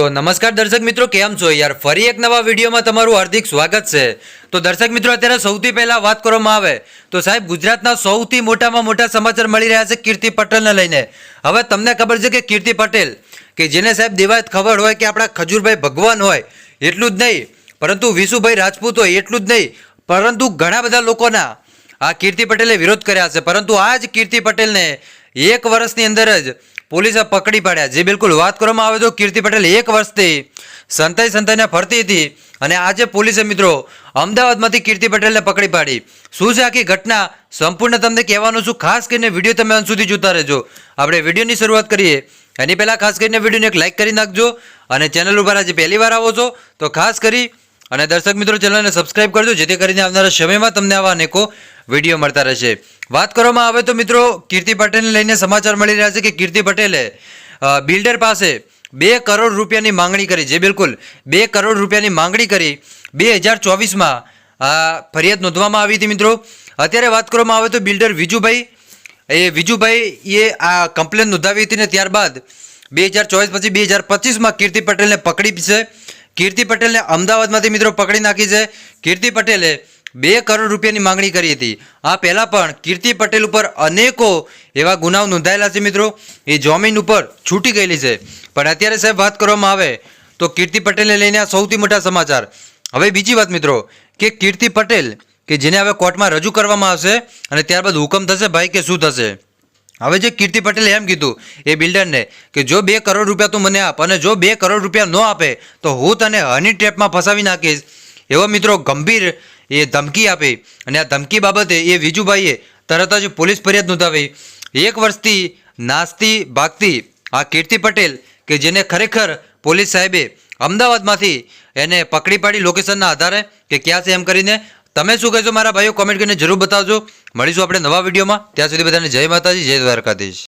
તો નમસ્કાર દર્શક મિત્રો, કેમ છો? યાર, ફરી એક નવા વિડીયોમાં તમારું હાર્દિક સ્વાગત છે. તો દર્શક મિત્રો, અત્યારે સૌથી પહેલા વાત કરવામાં આવે તો સાહેબ, ગુજરાતના સૌથી મોટામાં મોટા સમાચાર મળી રહ્યા છે કીર્તિ પટેલને લઈને. હવે તમને ખબર છે કે કીર્તિ પટેલ, કે જેને સાહેબ દેવાયત ખબર હોય કે આપણા ખજૂરભાઈ ભગવાન હોય, એટલું જ નહીં. પરંતુ વિશુભાઈ રાજપૂત હોય, એટલું જ નહીં. પરંતુ ઘણા બધા લોકોના આ કીર્તિ પટેલે વિરોધ કર્યા છે. પરંતુ આ જ કીર્તિ પટેલને એક વર્ષની અંદર જ પોલીસે પકડી પાડ્યા. જે બિલકુલ વાત કરવામાં આવે તો કીર્તિ પટેલ એક વર્ષથી સંતાઈ સંતાઈને ફરતી હતી અને આજે પોલીસે મિત્રો અમદાવાદમાંથી કીર્તિ પટેલને પકડી પાડી. શું છે આખી ઘટના? સંપૂર્ણ તમને કહેવાનું છું, ખાસ કરીને વીડિયો તમે અંત સુધી જોતા રહેજો. આપણે વિડીયોની શરૂઆત કરીએ. એની પહેલાં ખાસ કરીને વિડીયોને એક લાઇક કરી નાખજો અને ચેનલ ઉપર આજે પહેલી વાર આવો છો, તો ખાસ કરી અને દર્શક મિત્રો ચેનલને સબસ્ક્રાઇબ કરજો, જેથી કરીને આવનારા સમયમાં તમને આવા અનેકો વીડિયો મળતા રહેશે. વાત કરવામાં આવે તો મિત્રો, કીર્તિ પટેલને લઈને સમાચાર મળી રહ્યા છે કે કીર્તિ પટેલે બિલ્ડર પાસે બે કરોડ રૂપિયાની માંગણી કરી. જે બિલકુલ. બે કરોડ રૂપિયાની માંગણી કરી. બે હજાર ચોવીસમાં ફરિયાદ નોંધવામાં આવી હતી મિત્રો. અત્યારે વાત કરવામાં આવે તો બિલ્ડર વિજુભાઈ, એ વિજુભાઈ એ આ કમ્પ્લેન નોંધાવી હતી ને ત્યારબાદ બે હજાર ચોવીસ પછી બે હજાર પચીસમાં કીર્તિ પટેલને પકડી છે. કીર્તિ પટેલને અમદાવાદમાંથી મિત્રો પકડી નાખી છે. કીર્તિ પટેલે બે કરોડ રૂપિયાની માંગણી કરી હતી. આ પહેલાં પણ કીર્તિ પટેલ ઉપર અનેકો એવા ગુનાઓ નોંધાયેલા છે મિત્રો. એ જામીન ઉપર છૂટી ગયેલી છે. પણ અત્યારે સાહેબ વાત કરવામાં આવે તો કીર્તિ પટેલને લઈને આ સૌથી મોટા સમાચાર. હવે બીજી વાત મિત્રો, કે કીર્તિ પટેલ, કે જેને હવે કોર્ટમાં રજૂ કરવામાં આવશે અને ત્યારબાદ હુકમ થશે ભાઈ કે શું થશે? હવે જે કીર્તિ પટેલે એમ કીધું એ બિલ્ડરને કે જો બે કરોડ રૂપિયા તું મને આપ અને જો બે કરોડ રૂપિયા ન આપે તો હું તને હની ટ્રેપમાં ફસાવી નાખીશ. એવો મિત્રો ગંભીર એ ધમકી આપી. અને આ ધમકી બાબતે એ વિજુભાઈએ તરત જ પોલીસ ફરિયાદ નોંધાવી. એક વર્ષથી નાસ્તી ભાગતી આ કીર્તિ પટેલ, કે જેને ખરેખર પોલીસ સાહેબે અમદાવાદમાંથી એને પકડી પાડી લોકેશનના આધારે, કે ક્યાં છે એમ કરીને. તમે શું કહેશો મારા ભાઈઓ? કોમેન્ટ કરીને જરૂર બતાવજો. મળીશું આપણે નવા વિડીયોમાં. ત્યાં સુધી બધાને જય માતાજી, જય દ્વારકાધીશ.